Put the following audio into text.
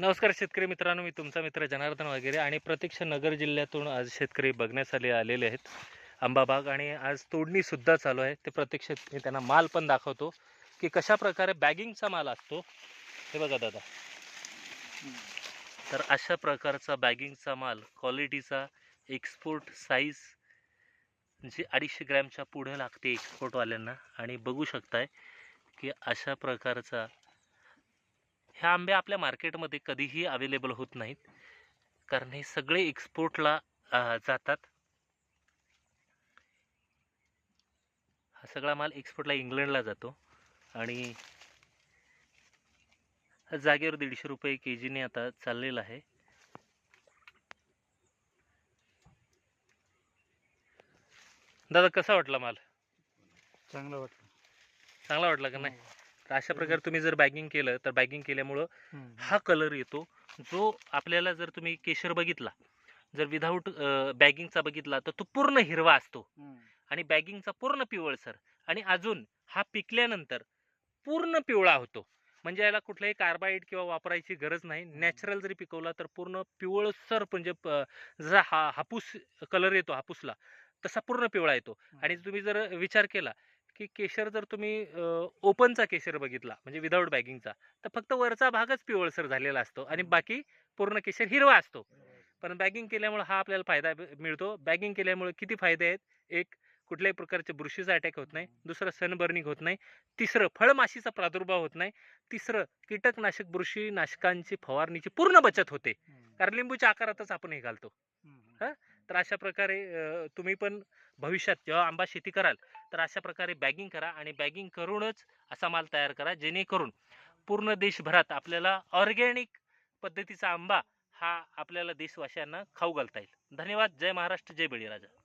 नमस्कार शेतकरी मित्रांनो मी तुमचा मित्र जनार्दन वगैरे आणि प्रत्यक्ष नगर जिल्ह्यातून आज शेतकरी बघण्यासाठी आलेले आहेत. आंबाबाग आणि आज तोडणीसुद्धा चालू आहे. ते प्रत्यक्ष मी त्यांना माल पण दाखवतो की कशा प्रकारे बॅगिंगचा माल असतो. हे बघा दादा. तर अशा प्रकारचा बॅगिंगचा माल क्वालिटीचा एक्सपोर्ट साईज जी अडीचशे ग्रॅमच्या पुढे लागते एक्सपोर्टवाल्यांना आणि बघू शकताय की अशा प्रकारचा ह्या आंबे आपल्या मार्केटमध्ये कधीही अवेलेबल होत नाहीत. कारण हे सगळे एक्सपोर्टला जातात. हा सगळा माल एक्सपोर्टला इंग्लंडला जातो. आणि जागेवर दीडशे रुपये के जीने आता चाललेला आहे. दादा कसा वाटला माल? चांगलं वाटलं. चांगला वाटला का नाही? तर अशा प्रकारे तुम्ही जर बॅगिंग केलं तर बॅगिंग केल्यामुळं. हा कलर येतो जो आपल्याला जर तुम्ही केशर बघितला जर विदाऊट बॅगिंगचा बघितला तर तो पूर्ण हिरवा असतो. आणि बॅगिंगचा पूर्ण पिवळसर आणि अजून हा पिकल्यानंतर पूर्ण पिवळा होतो. म्हणजे याला कुठलाही कार्बाईड किंवा वापरायची गरज नाही. नॅचरल जरी पिकवला तर पूर्ण पिवळसर म्हणजे जसा हा हापूस कलर येतो हापूसला तसा पूर्ण पिवळा येतो. आणि तुम्ही जर विचार केला की केशर जर तुम्ही ओपनचा केशर बघितला म्हणजे विदाऊट बॅगिंगचा तर फक्त वरचा भागच पिवळसर झालेला असतो आणि बाकी पूर्ण केशर हिरवा असतो. पण बॅगिंग केल्यामुळे हा आपल्याला फायदा मिळतो. बॅगिंग केल्यामुळे किती फायदे आहेत? एक कुठल्याही प्रकारचे बुरशीचा अटॅक होत नाही. दुसरं सनबर्निंग होत नाही. तिसरं फळमाशीचा प्रादुर्भाव होत नाही. तिसरं कीटकनाशक बुरशी नाशकांची फवारणीची पूर्ण बचत होते. कारण लिंबूच्या आकारातच आपण हे घालतो. हम्म. तर अशा प्रकारे तुम्ही पण भविष्यात जेव्हा आंबा शेती कराल तर अशा प्रकारे बॅगिंग करा आणि बॅगिंग करूनच असा माल तयार करा जेणेकरून पूर्ण देशभरात आपल्याला ऑर्गॅनिक पद्धतीचा आंबा हा आपल्याला देशवासियांना खाऊ घालता येईल. धन्यवाद. जय महाराष्ट्र जय बळीराजा.